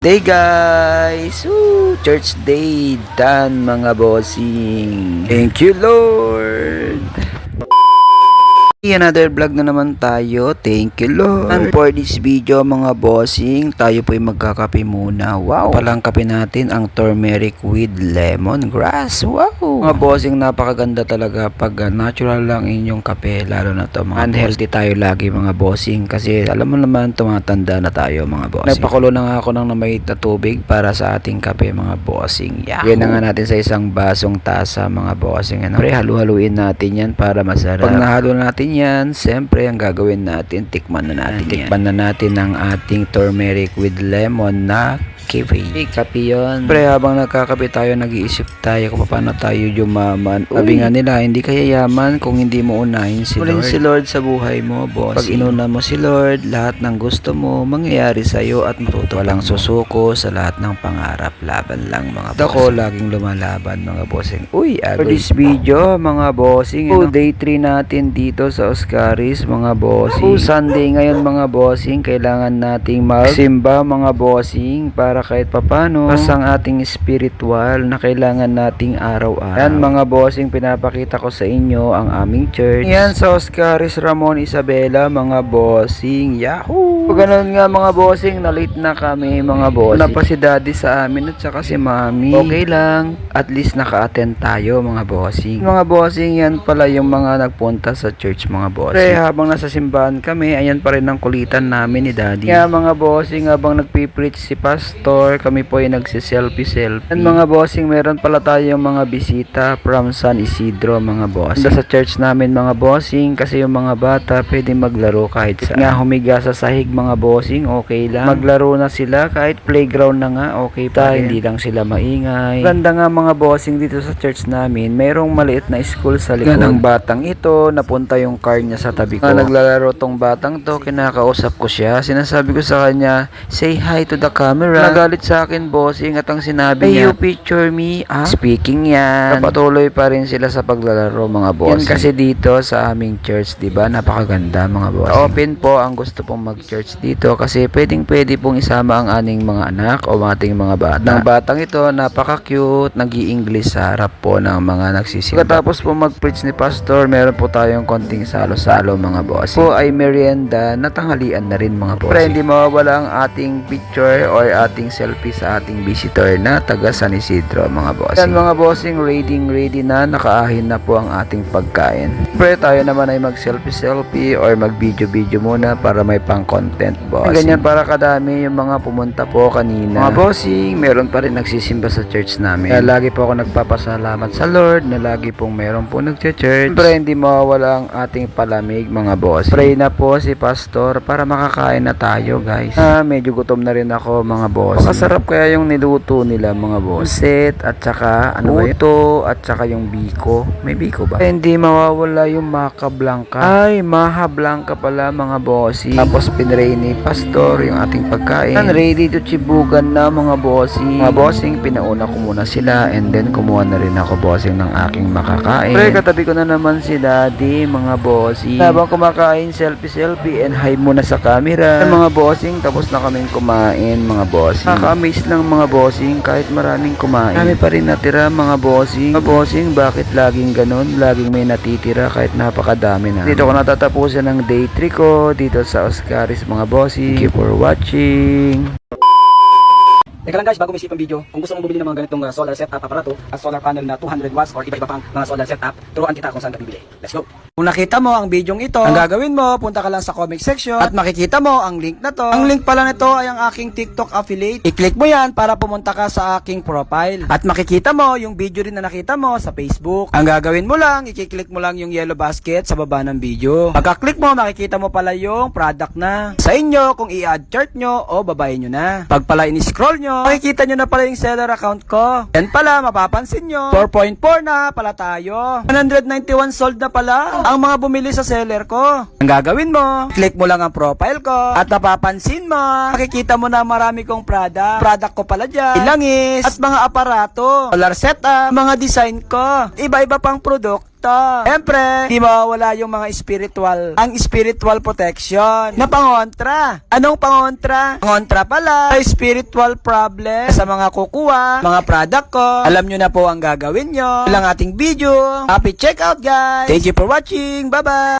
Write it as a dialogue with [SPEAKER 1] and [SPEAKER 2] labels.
[SPEAKER 1] Day guys! Woo! Church day done mga bossing! Thank you Lord! Another vlog na naman tayo. Thank you Lord. And for this video mga bossing, tayo po ay magkakape muna. Wow! Palang kape natin ang turmeric with lemongrass. Wow! Mga bossing, napakaganda talaga pag uh, natural lang inyong kape. Lalo na to mga unhealthy tayo lagi mga bossing. Kasi alam mo naman, tumatanda na tayo mga bossing. Nagpakulo na nga ako ng namay na tubig para sa ating kape mga bossing. Yan na nga natin sa isang basong tasa mga bossing. Ano? Pre, halu-haluin natin yan para masarap. Pag nahalo natin yan, siyempre ang gagawin natin, tikman na natin yan. Tikman na natin ang ating turmeric with lemon na Hey, kape yun. Pre, habang nagkakape tayo, nag-iisip tayo kung paano tayo yumaman. Sabi nga nila, hindi kaya yaman kung hindi mo unahin si Lord. si Lord sa buhay mo, boss. Pag inuna mo si Lord, lahat ng gusto mo, mangyayari sa'yo at matuto. Walang susuko sa lahat ng pangarap. Laban lang mga bossing. Ako, laging lumalaban mga bossing. Uy, agoy. For this video, mga bossing. Oh, day 3 natin dito sa Oscaris, mga bossing. Oh, Sunday ngayon, mga bossing. Kailangan nating magsimba, mga bossing, para kahit papano. Pas ang ating spiritual na kailangan nating araw-araw. Yan, mga bossing, pinapakita ko sa inyo ang aming church. Yan sa Oscaris Ramon Isabela, mga bossing. Yahoo! Ganun nga, mga bossing, na late na kami, mga bossing. Napa si daddy sa amin at saka si mami. Okay lang. At least naka-attend tayo, mga bossing. Mga bossing, yan pala yung mga nagpunta sa church, mga bossing. Pre, habang nasa simbahan kami, ayan pa rin ang kulitan namin ni daddy. Kaya mga bossing, habang nagpipreach si pastor, kami po ay nagsiselfie-selfie. And mga bossing, meron pala tayong mga bisita from San Isidro, mga bossing. Sa church namin, mga bossing, kasi yung mga bata, pwede maglaro kahit saan. Nga humiga sa sahig, mga bossing, okay lang. Maglaro na sila, kahit playground na nga, okay pa rin. Hindi lang sila maingay. Ganda nga mga bossing dito sa church namin, mayroong maliit na school sa likod. ng batang ito, napunta yung car niya sa tabi ko. Na naglalaro tong batang to, kinakausap ko siya. Sinasabi ko sa kanya, say hi to the camera. Nagalit sa akin, bossing, at ang sinabi niya, you picture me, ah? Speaking yan. Patuloy pa rin sila sa paglalaro, mga bossing. Yan kasi dito sa aming church, di ba? Napakaganda, mga bossing. Open po ang gusto pong mag-church dito kasi pwedeng pwede pong isama ang aning mga anak o ating mga bata. Ng batang ito, napaka-cute, nag english sa harap po ng mga nagsisimba. Pagkatapos po mag-preach ni pastor, meron po tayong konting salo-salo mga boss. Po ay merienda na tanghalian na rin mga boss. Pero hindi mawawala ang ating picture or ating selfie sa ating visitor na taga San Isidro mga boss. Yan mga bossing, ready ready na, nakaahin na po ang ating pagkain. Pero tayo naman ay mag-selfie-selfie or mag-video-video muna para may pang-content boss. Ganyan para kadami yung mga pumunta po kanina. Mga bossing, meron pa rin nagsisimba sa church namin. Kaya lagi po ako nagpapasalamat sa Lord na lagi pong meron po nagche-church. Pero hindi mawawala ang ating palamig mga boss. Pray na po si pastor para makakain na tayo guys. Ah, medyo gutom na rin ako mga boss. Makasarap kaya yung niluto nila mga boss. Set at saka ano ba yun? Uto at saka yung biko. May biko ba? Hindi mawawala yung maca blanca. Ay, maha blanca pala mga bossy. Tapos pinray ni pastor yung ating pagkain. And ready to chibugan na mga bossy. Mga bossing, pinauna ko muna sila and then kumuha na rin ako bossing ng aking makakain. Pre, katabi ko na naman si daddy, mga bossy. Habang kumakain, selfie-selfie and hi muna sa camera. Mga bossing, tapos na kaming kumain, mga bossing. Nakaka-amaze lang mga bossing kahit maraming kumain. Kami pa rin natira mga bossing. Mga bossing, bakit laging ganun? Laging may natitira kahit napakadami na. Dito ko natatapusan ng day 3 ko dito sa Oscaris mga bossing. Thank you for watching.
[SPEAKER 2] Teka lang guys, bago may isip ang video, kung gusto mong bumili ng mga ganitong uh, solar setup aparato at solar panel na 200 watts or iba-iba pang mga solar setup, turuan kita kung saan ka bibili. Let's go! Kung nakita mo ang bidyong ito, ang gagawin mo, punta ka lang sa comment section at makikita mo ang link na to. Ang link pala nito ay ang aking TikTok affiliate. I-click mo yan para pumunta ka sa aking profile. At makikita mo yung video rin na nakita mo sa Facebook. Ang gagawin mo lang, i-click mo lang yung yellow basket sa baba ng video. Pagka-click mo, makikita mo pala yung product na. Sa inyo, kung i-add chart nyo o babayin nyo na. Pag pala in-scroll nyo, makikita nyo na pala yung seller account ko. Yan pala, mapapansin nyo. 4.4 na pala tayo. 191 sold na pala ang mga bumili sa seller ko. Ang gagawin mo, click mo lang ang profile ko at napapansin mo, makikita mo na marami kong product. Product ko pala dyan, ilangis, at mga aparato, solar setup, mga design ko, iba-iba pang product to. Siyempre, di mawawala yung mga spiritual, ang spiritual protection na pangontra. Anong pangontra? Pangontra pala, ay spiritual problem sa mga kukuha, mga product ko. Alam nyo na po ang gagawin nyo. Ilang ating video. Happy checkout guys. Thank you for watching. Bye-bye.